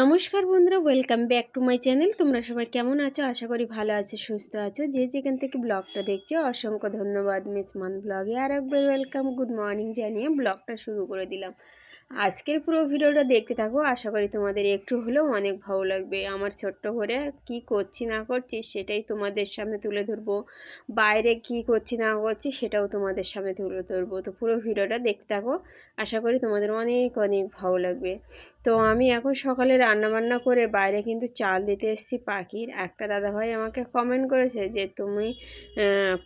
নমস্কার বন্ধুরা welcome back to my channel তোমরা সবাই কেমন আছো? আশা করি ভালো আছো, সুস্থ আছো। যে যেখান থেকে ব্লগটা দেখছ, অসংখ্য ধন্যবাদ। মিস মান ব্লগে আর একবার ওয়েলকাম গুড মর্নিং জানিয়ে ব্লগটা শুরু করে দিলাম। আজকের পুরো ভিডিওটা দেখতে থাকো। আশা করি তোমাদের একটু হলেও অনেক ভালো লাগবে। আমার ছোট্ট করে কি করছি, না করছি, সেটাই তোমাদের সামনে তুলে ধরবো। বাইরে কি করছি, না করছি, সেটাও তোমাদের সামনে তুলে ধরবো। তো পুরো ভিডিওটা দেখতে থাকো। আশা করি তোমাদের অনেক অনেক ভালো লাগবে। তো আমি এখন সকালে রান্নাবান্না করে বাইরে কিন্তু চাল দিতে এসেছি পাখির। একটা দাদাভাই আমাকে কমেন্ট করেছে যে, তুমি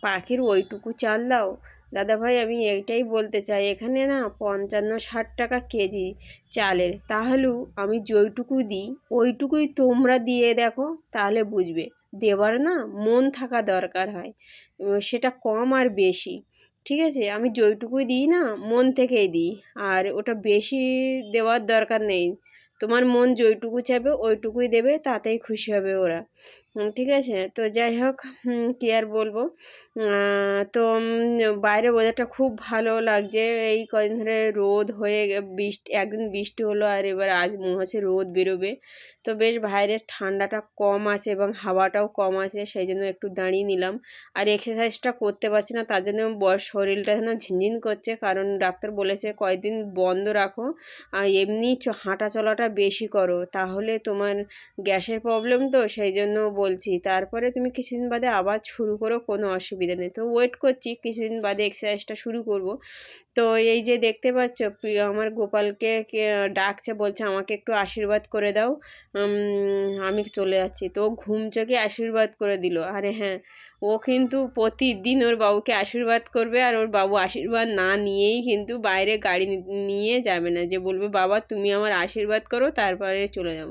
পাখির ওইটুকু চাল দাও দাদাভাই, আমি এইটাই বলতে চাই, এখানে না পঞ্চান্ন ষাট টাকা কেজি চালের। তাহলেও আমি যেইটুকু দিই, ওইটুকুই তোমরা দিয়ে দেখো, তাহলে বুঝবে। দেবার না মন থাকা দরকার হয়, সেটা কম আর বেশি। ঠিক আছে? আমি যেইটুকুই দিই না, মন থেকেই দিই, আর ওটা বেশি দেওয়ার দরকার নেই। তোমার মন যেইটুকু চাইবে, ওইটুকুই দেবে, তাতেই খুশি হবে ওরা। ঠিক আছে। তো যাই হোক কী আর বলব? তো বাইরে ওয়েদারটা খুব ভালো লাগছে। এই কদিন ধরে রোদ হয়ে বৃষ্টি, একদিন বৃষ্টি হলো আর এবার আজ মনে হচ্ছে রোদ বেরোবে। তো বেশ বাইরের ঠান্ডাটা কম আছে এবং হাওয়াটাও কম আছে, সেই জন্য একটু দাঁড়িয়ে নিলাম। আর এক্সারসাইজটা করতে পারছি না, তার জন্য শরীরটা যেন ঝিনঝিন করছে। কারণ ডাক্তার বলেছে কয়েকদিন বন্ধ রাখো। আর এমনি হাঁটা চলাটা বেশি করো। তাহলে তোমার গ্যাসের প্রবলেম তো, সেই জন্য বলছি, তারপরে তুমি কিছুদিন বাদে আবার শুরু করো, কোনো অসুবিধা নেই। তো ওয়েট করছি, কিছুদিন বাদে এক্সারসাইজটা শুরু করব। তো এই যে দেখতে পাচ্ছ আমার গোপালকে ডাকছে, বলছে আমাকে একটু আশীর্বাদ করে দাও। আমি চলে যাচ্ছি। তো ঘুম চোখে আশীর্বাদ করে দিল। আরে হ্যাঁ ও কিন্তু প্রতিদিন ওর বাবুকে আশীর্বাদ করবে আর ওর বাবু আশীর্বাদ না নিয়েই কিন্তু বাইরে গাড়ি নিয়ে যাবে না। যে বলবে, বাবা, তুমি আমার আশীর্বাদ করো, তারপরে চলে যাব।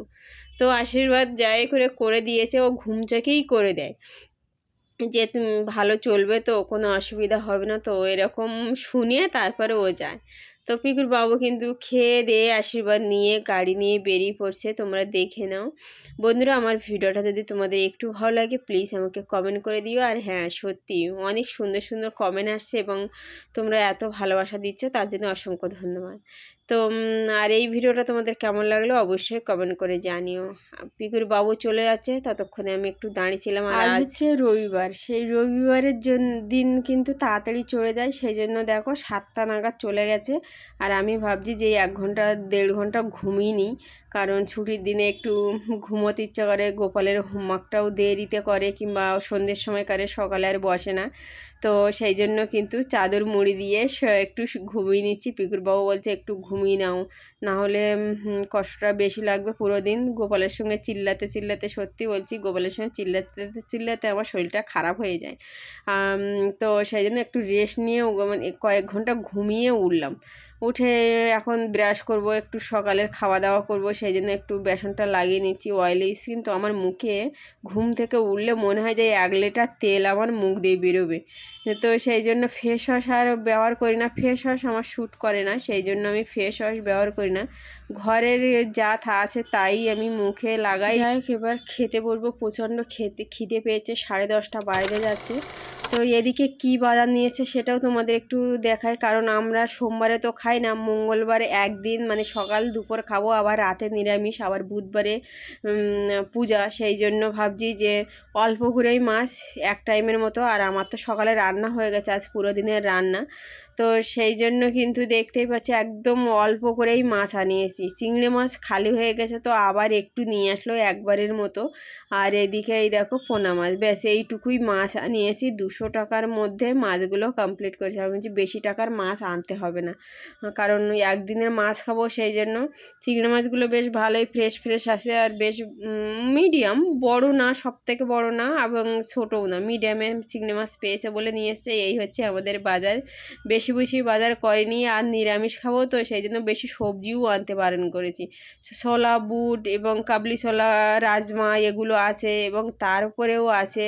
তো আশীর্বাদ যাই করে করে দিয়েছে। ও ঘুম চোখেই করে দেয়। যে তুমি ভালো চলবে তো, কোনো অসুবিধা হবে না। তো এরকম শুনিয়ে তারপরে ও যায়। তো পিকুর বাবু কিন্তু খেয়ে দিয়ে আশীর্বাদ নিয়ে গাড়ি নিয়ে বেরিয়ে পড়ছে। তোমরা দেখে নাও। বন্ধুরা, আমার ভিডিওটা যদি তোমাদের একটু ভালো লাগে প্লিজ আমাকে কমেন্ট করে দিও। আর হ্যাঁ সত্যি, অনেক সুন্দর সুন্দর কমেন্ট আসছে এবং তোমরা এত ভালোবাসা দিচ্ছ, তার জন্য অসংখ্য ধন্যবাদ। তো আর এই ভিডিওটা তোমাদের কেমন লাগল অবশ্যই কমেন্ট করে জানিও। পিকুর বাবু চলে আছে ততক্ষণে আমি একটু দাঁড়িয়েছিলাম আর হচ্ছে রবিবার সেই রবিবারের জন্য দিন কিন্তু তাড়াতাড়ি চলে যায় সেই জন্য দেখো সাতটা নাগাদ চলে গেছে। আর আমি ভাবছি যে এক ঘণ্টা দেড় ঘণ্টা ঘুমিয়ে নিই। কারণ ছুটির দিনে একটু ঘুমোতে ইচ্ছা করে, গোপালের হোমওয়ার্কটাও দেরিতে করে কিংবা সন্ধ্যের সময় করে সকালে আর বসে না। তো সেই জন্য কিন্তু চাদর মুড়ি দিয়ে একটু ঘুমিয়ে নিচ্ছি। পিকুরবাবু বলছে, একটু ঘুমিয়ে নাও। না হলে কষ্টটা বেশি লাগবে পুরো দিন। গোপালের সঙ্গে চিল্লাতে চিল্লাতে সত্যি বলছি, গোপালের সঙ্গে চিল্লাতে চিল্লাতে আমার শরীরটা খারাপ হয়ে যায়। তো সেই জন্য একটু রেস্ট নিয়ে মানে কয়েক ঘণ্টা ঘুমিয়ে উঠলাম। উঠে এখন ব্রাশ করব, একটু সকালের খাওয়া দাওয়া করব, সেই জন্য একটু বেসনটা লাগিয়ে নিচ্ছি অয়েলি স্কিন তো আমার মুখে ঘুম থেকে উঠলে মনে হয় যে এক লিটার তেল আমার মুখ দিয়ে বেরোবে। তো সেই জন্য ফেস ওয়াশ আর ব্যবহার করি না ফেস ওয়াশ আমার শ্যুট করে না, সেই জন্য আমি ফেস ওয়াশ ব্যবহার করি না। ঘরের যা থা, আছে তাই আমি মুখে লাগাই। এবার খেতে বলব, প্রচণ্ড খেতে, খিদে পেয়েছে, সাড়ে দশটা বাইরে যাচ্ছে। তো এদিকে কি বাজার নিয়েছে সেটাও তোমাদের একটু দেখায় কারণ আমরা সোমবারে তো খাই না, মঙ্গলবারে একদিন মানে সকাল দুপুর খাব, আবার রাতে নিরামিষ, আবার বুধবারে পূজা। সেই জন্য ভাবছি যে অল্প করেই মাছ এক টাইমের মতো। আর আমার তো সকালে রান্না হয়ে গেছে, আজ পুরো দিনের রান্না। তো সেই জন্য কিন্তু দেখতেই পাচ্ছি একদম অল্প করেই মাছ আনিয়েছি। চিংড়ি মাছ খালি হয়ে গেছে তো আবার একটু নিয়ে আসলো একবারের মতো। আর এদিকে এই দেখো পোনা মাছ, ব্যাস এইটুকুই মাছ আনিয়েছি। দুশো টাকার মধ্যে মাছগুলো কমপ্লিট করেছি। আমি বলছি বেশি টাকার মাছ আনতে হবে না। কারণ একদিনের মাছ খাব সেই জন্য চিংড়ি মাছগুলো বেশ ভালোই ফ্রেশ ফ্রেশ আসে আর বেশ মিডিয়াম বড় না সব থেকে বড় না এবং ছোটও না। মিডিয়ামে চিংড়ি মাছ পেয়েছে বলে নিয়ে এসছে। এই হচ্ছে আমাদের বাজার। বেশ বেশি বেশি বাজার করেনি, আর নিরামিষ খাব তো, সেই জন্য বেশি সবজিও আনতে বারণ করেছি। ছোলা বুট এবং কাবলি ছোলা রাজমা এগুলো আছে এবং তারপরেও আছে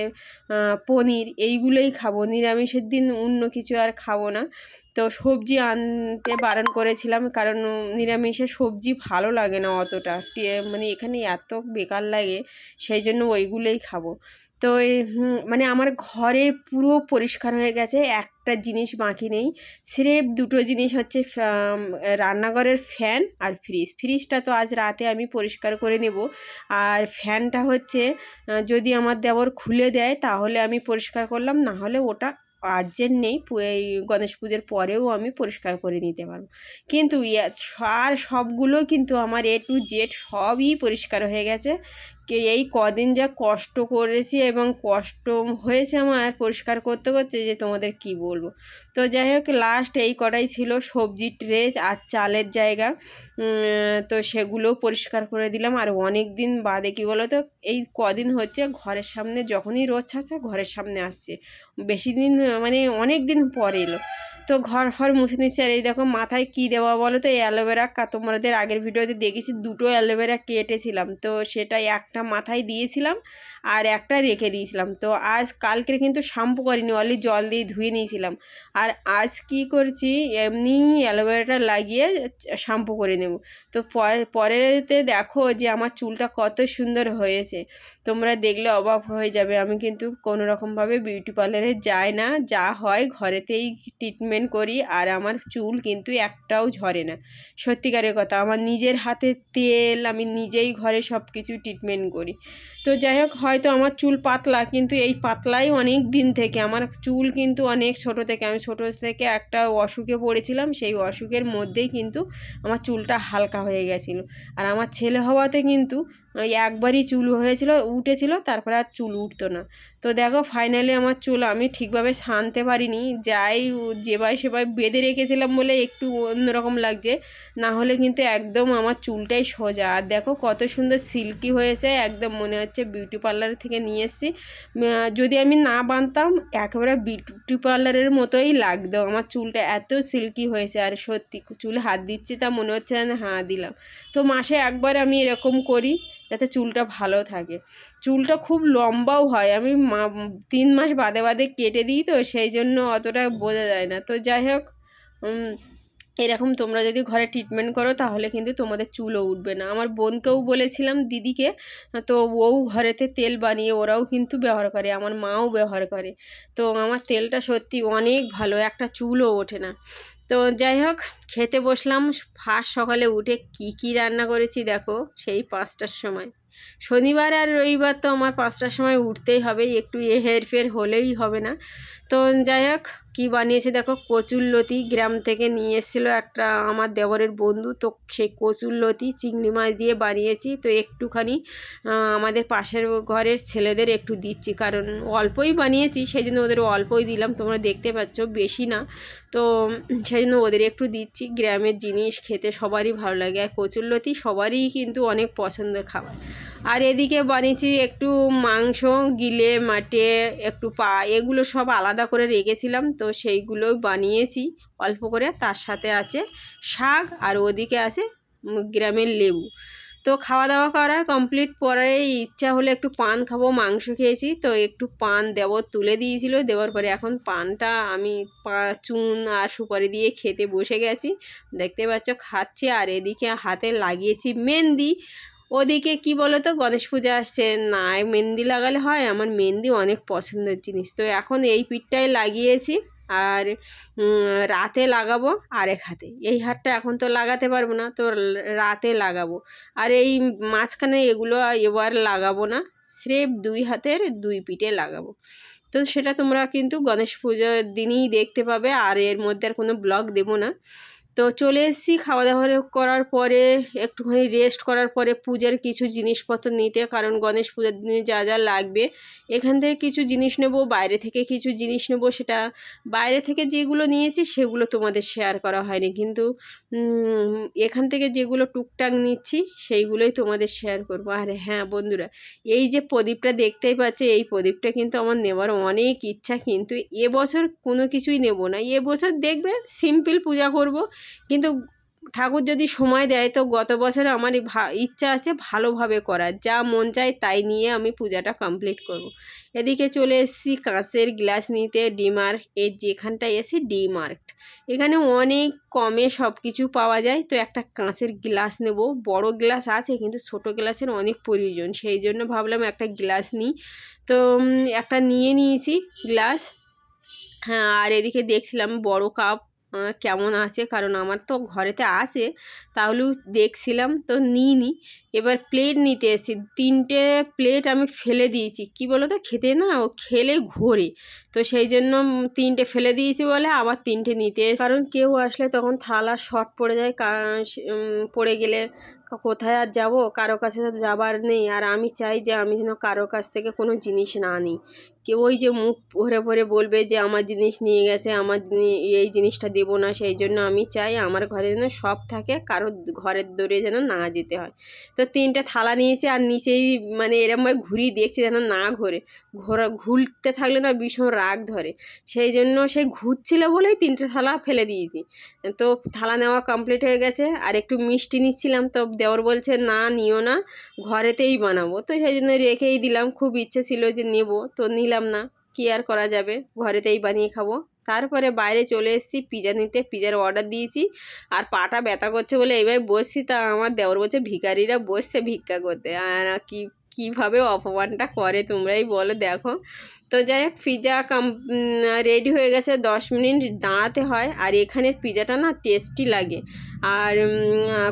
পনির, এইগুলোই খাব। নিরামিষের দিন অন্য কিছু আর খাব না। তো সবজি আনতে বারণ করেছিলাম, কারণ নিরামিষে সবজি ভালো লাগে না অতটা। মানে এখানে এত বেকার লাগে, সেই জন্য ওইগুলোই খাব। তো মানে আমার ঘরে পুরো পরিষ্কার হয়ে গেছে, একটা জিনিস বাকি নেই। স্রেফ দুটো জিনিস হচ্ছে রান্নাঘরের ফ্যান আর ফ্রিজ। ফ্রিজটা তো আজ রাতে আমি পরিষ্কার করে নেব। আর ফ্যানটা হচ্ছে যদি আমার দেবর খুলে দেয় তাহলে আমি পরিষ্কার করলাম না হলে ওটা আর্জেন্ট নেই এই গণেশ পুজোর পরেও আমি পরিষ্কার করে নিতে পারব। কিন্তু আর সবগুলো কিন্তু আমার এ টু জেড সবই পরিষ্কার হয়ে গেছে। এই কদিন যা কষ্ট করেছি এবং কষ্ট হয়েছে আমার পরিষ্কার করতে করতে যে তোমাদের কি বলব। তো যাই হোক লাস্ট এই কটাই ছিল সবজি ট্রে আর চালের জায়গা। তো সেগুলো পরিষ্কার করে দিলাম। আর অনেক দিন বাদে কি বলো তো এই কদিন হচ্ছে ঘরের সামনে যখনই রোদ ছাড়ছে ঘরের সামনে আসছে। বেশি দিন মানে অনেক দিন পর এলো। তো ঘর ফর মুছে নিচ্ছে আর এই দেখো মাথায় কী দেওয়া বলো তো? এই অ্যালোভেরা কা- তোমাদের আগের ভিডিওতে দেখেছি দুটো অ্যালোভেরা কেটেছিলাম। তো সেটা একটা মাথায় দিয়েছিলাম আর একটা রেখে দিয়েছিলাম। তো আজ কালকে কিন্তু শ্যাম্পু করিনি অলি জল দিয়ে ধুয়ে নিয়েছিলাম। আর আজ কি করছি, এমনি অ্যালোভেরাটা লাগিয়ে শ্যাম্পু করে নেব। তো পরে পরেতে দেখো যে আমার চুলটা কত সুন্দর হয়েছে। তোমরা দেখলে অবাক হয়ে যাবে। আমি কিন্তু কোনো রকমভাবে বিউটি পার্লারে যাই না, যা হয় ঘরেতেই ট্রিটমেন্ট করি আর আমার চুল কিন্তু একটাও ঝরে না। সত্যিকারের কথা, আমার নিজের হাতে তেল, আমি নিজেই ঘরে সব কিছু ট্রিটমেন্ট করি। তো যাই হোক, হয়তো আমার চুল পাতলা, কিন্তু এই পাতলাই অনেক দিন থেকে, আমার চুল কিন্তু অনেক ছোট থেকে, আমি ছোট থেকে একটা অসুখে পড়েছিলাম, সেই অসুখের মধ্যেই কিন্তু আমার চুলটা হালকা হয়ে গেছিল। আর আমার ছেলে হওয়াতে কিন্তু ওই একবারই চুল হয়েছিল, উঠেছিল, তারপরে আর চুল উঠতো না। তো দেখো ফাইনালি আমার চুল আমি ঠিকভাবে ছানতে পারিনি। যাই যেবাই সেবাই বেঁধে রেখেছিলাম বলে একটু অন্যরকম লাগছে। না হলে কিন্তু একদম আমার চুলটাই সোজা। আর দেখো, কত সুন্দর সিল্কি হয়েছে, একদম মনে হচ্ছে বিউটি পার্লার থেকে নিয়ে এসেছি। যদি আমি না বানতাম একেবারে বিউটি পার্লারের মতোই লাগতো। আমার চুলটা এত সিল্কি হয়েছে, আর সত্যি চুল হাত দিচ্ছি তা মনে হচ্ছে হ্যাঁ দিলাম। তো মাসে একবার আমি এরকম করি। যাতে চুলটা ভালো থাকে। চুলটা খুব লম্বাও হয়। আমি তিন মাস বাদে বাদে কেটে দিই তো সেই জন্য অতটা বোঝা যায় না। তো যাই হোক এরকম তোমরা যদি ঘরে ট্রিটমেন্ট করো, তাহলে কিন্তু তোমাদের চুলও উঠবে না। আমার বোনকেও বলেছিলাম দিদিকে, তো ও ঘরেতে তেল বানিয়ে, ওরাও কিন্তু ব্যবহার করে, আমার মাও ব্যবহার করে। তো আমার তেলটা সত্যি অনেক ভালো, একটা চুলও ওঠে না। তো যাই হোক, খেতে বসলাম। ফার্স্ট সকালে উঠে কি কি রান্না করেছি দেখো, সেই পাঁচটার সময়। শনিবার আর রবিবার তো আমার পাঁচটার সময় উঠতেই হবে, একটু এ হেরফের হলেই হবে না। তো যাই হোক কী বানিয়েছে? দেখো কচুরলতি গ্রাম থেকে নিয়ে এসেছিল একটা আমার দেবরের বন্ধু। তো সেই কচুরলতি চিংড়ি মাছ দিয়ে বানিয়েছি। তো একটুখানি আমাদের পাশের ঘরের ছেলেদের একটু দিচ্ছি। কারণ অল্পই বানিয়েছি সেই জন্য ওদের অল্পই দিলাম। তোমরা দেখতে পাচ্ছ, বেশি না। তো সেই জন্য ওদের একটু দিচ্ছি। গ্রামের জিনিস খেতে সবারই ভালো লাগে। আর কচুরলতি সবারই কিন্তু অনেক পছন্দের খাবার। আর এদিকে বানিয়েছি একটু মাংস, গিলে, মাটে, একটু পা, এগুলো সব আলাদা করে রেখেছিলাম। তো সেইগুলো বানিয়েছি, অল্প করে। তার সাথে আছে শাক আর ওদিকে আছে গ্রামের লেবু। তো খাওয়া দাওয়া করার কমপ্লিট পরে ইচ্ছা হলে একটু পান খাব, মাংস খেয়েছি। তো একটু পান দেব, তুলে দিয়েছিল। দেওয়ার পরে এখন পানটা আমি চুন আর সুপারি দিয়ে খেতে বসে গেছি। দেখতে পাচ্ছ খাচ্ছি আর এদিকে হাতে লাগিয়েছি মেহেন্দি। ওদিকে কি বলো তো গণেশ পূজা আসছে। না মেহেন্দি লাগালে হয়, আমার মেহেন্দি অনেক পছন্দের জিনিস। তো এখন এই পিঠটাই লাগিয়েছি। আর রাতে লাগাবো আরেক হাতে। এই হাতটা এখন তো লাগাতে পারব না, তো রাতে লাগাবো। আর এই মাঝখানে এগুলো এবার লাগাবো না, স্রেফ দুই হাতের দুই পিঠে লাগাবো। তো সেটা তোমরা কিন্তু গণেশ পুজোর দিনই দেখতে পাবে, আর এর মধ্যে আর কোনো ব্লগ দেবো না। তো চলে এসেছি খাওয়া দাওয়া করার পরে, একটুখানি রেস্ট করার পরে পূজার কিছু জিনিসপত্র নিতে, কারণ গণেশ পূজার দিনে যা যা লাগবে, এখান থেকে কিছু জিনিস নেব, বাইরে থেকে কিছু জিনিস নেব, সেটা বাইরে থেকে যেগুলো নিয়েছি, সেগুলো তোমাদের শেয়ার করা হয়নি। কিন্তু এখান থেকে যেগুলো টুকটাক নিচ্ছি, সেইগুলোই তোমাদের শেয়ার করব। আর হ্যাঁ বন্ধুরা, এই যে প্রদীপটা দেখতেই পাচ্ছে, এই প্রদীপটা কিন্তু আমার নেবার অনেক ইচ্ছা, কিন্তু এবছর কোনো কিছুই নেব না। এবছর দেখবে সিম্পল পূজা করব, কিন্তু ঠাকুর যদি সময় দেয়, তো গত বছরে আমার ইচ্ছা আছে ভালোভাবে করার। যা মন চায় তাই নিয়ে আমি পূজাটা কমপ্লিট করব। এদিকে চলে এসেছি কাঁচের গ্লাস নিতে, ডিমার্ক এর যেখানটায় এসে ডিমার্ক। এখানে অনেক কমে সব কিছু পাওয়া যায়, তো একটা কাঁচের গ্লাস নেব। বড় গ্লাস আছে, কিন্তু ছোট গ্লাসের অনেক প্রয়োজন। সেই জন্য ভাবলাম একটা গ্লাস নিই। তো একটা নিয়ে নিয়েছি গ্লাস। হ্যাঁ আর এদিকে দেখছিলাম বড় কাপ। কেমন আছে? কারণ আমার তো ঘরেতে আছে। তাহলেও দেখছিলাম তো নিইনি। এবার প্লেট নিতে এসেছি। তিনটে প্লেট আমি ফেলে দিয়েছি। কি বলো তো খেতে না ও খেলে ঘোরে। তো সেই জন্য তিনটে ফেলে দিয়েছি বলে আবার তিনটে নিতে। কারণ কেউ আসলে তখন থালা শর্ট পড়ে যায়। পড়ে গেলে কোথায় আর যাব? কারও কাছে তো যাবার নেই। আর আমি চাই যে আমি যেন কারও কাছ থেকে কোনো জিনিস না নিই। কেউ ওই যে মুখ ভরে ভরে বলবে যে আমার জিনিস নিয়ে গেছে, আমার এই জিনিসটা দেবো না। সেই জন্য আমি চাই আমার ঘরে যেন সব থাকে কারও ঘরের দৌড়ে যেন না যেতে হয়। তো তিনটে থালা নিয়েছি আর নিচেই মানে এরমভাবে ঘুরিয়ে দেখছি যেন না ঘোরে। ঘোরা, ঘুরতে থাকলে না ভীষণ রাগ ধরে। সেই জন্য সে ঘুরছিল বলেই তিনটে থালা ফেলে দিয়েছি। তো থালা নেওয়া কমপ্লিট হয়ে গেছে আর একটু মিষ্টি নিচ্ছিলাম তো দেওর বলছে, না, নিও না, ঘরেতেই বানাবো। তো সেই জন্য রেখেই দিলাম। খুব ইচ্ছে ছিল যে নেব। তো নিলাম না। কি আর করা যাবে? ঘরেতেই বানিয়ে খাব। তারপরে বাইরে চলে এসেছি পিজা নিতে পিজার অর্ডার দিয়েছি। আর পাটা ব্যথা করছে বলে এইভাবে বসছি, তা আমার দেওয়ার বলছে ভিকারিরা বসছে ভিক্ষা করতে। আর কি কীভাবে অপমানটা করে তোমরাই বলো, দেখো। তো যাই হোক পিজা কাম রেডি হয়ে গেছে, দশ মিনিট দাঁড়াতে হয়। আর এখানের পিজাটা না টেস্টি লাগে। আর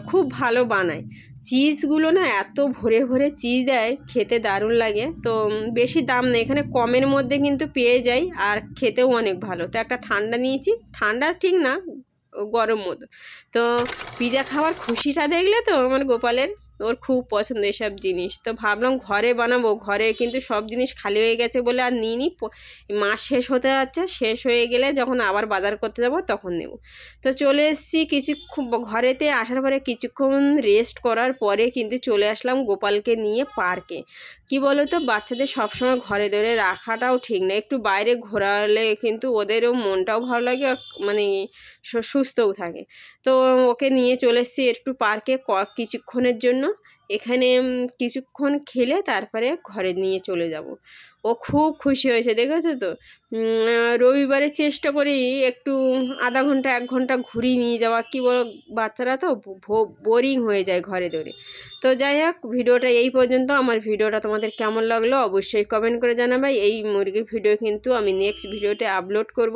খুব ভালো বানায়। চিজগুলো না এত ভরে ভরে চিজ দেয়, খেতে দারুণ লাগে। তো বেশি দাম নেই। এখানে কমের মধ্যে কিন্তু পেয়ে যাই, আর খেতেও অনেক ভালো। তো একটা ঠান্ডা নিয়েছি। ঠান্ডা ঠিক না, গরম মতো। তো পিজা খাওয়ার খুশিটা দেখলে তো আমার গোপালের ওর খুব পছন্দ এসব জিনিস। তো ভাবলাম ঘরে বানাবো। ঘরে কিন্তু সব জিনিস খালি হয়ে গেছে বলে আর নিই নি মাস শেষ হতে যাচ্ছে। শেষ হয়ে গেলে যখন আবার বাজার করতে যাব তখন নেব। তো চলে এসেছি কিছুক্ষণ ঘরেতে আসার পরে কিছুক্ষণ রেস্ট করার পরে কিন্তু চলে আসলাম গোপালকে নিয়ে পার্কে কি বলো তো বাচ্চাদের সবসময় ঘরে ধরে রাখাটাও ঠিক না। একটু বাইরে ঘোরালে কিন্তু ওদেরও মনটাও ভালো লাগে মানে সুস্থও থাকে। তো ওকে নিয়ে চলে এসেছি একটু পার্কে কিছুক্ষণের জন্য। এখানে কিছুক্ষণ খেলে তারপরে ঘরে নিয়ে চলে যাব। ও খুব খুশি হয়েছে, দেখেছ তো? রবিবারে চেষ্টা করি একটু আধা ঘণ্টা, এক ঘণ্টা ঘুরিয়ে নিয়ে যাওয়া। কী বল, বাচ্চারা তো বোরিং হয়ে যায় ঘরে ধরে তো যাই হোক, ভিডিওটা এই পর্যন্ত। আমার ভিডিওটা তোমাদের কেমন লাগল অবশ্যই কমেন্ট করে জানাবে। এই মুরগির ভিডিও কিন্তু আমি নেক্সট ভিডিওতে আপলোড করব।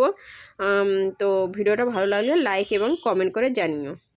তো ভিডিওটা ভালো লাগলে লাইক এবং কমেন্ট করে জানিও।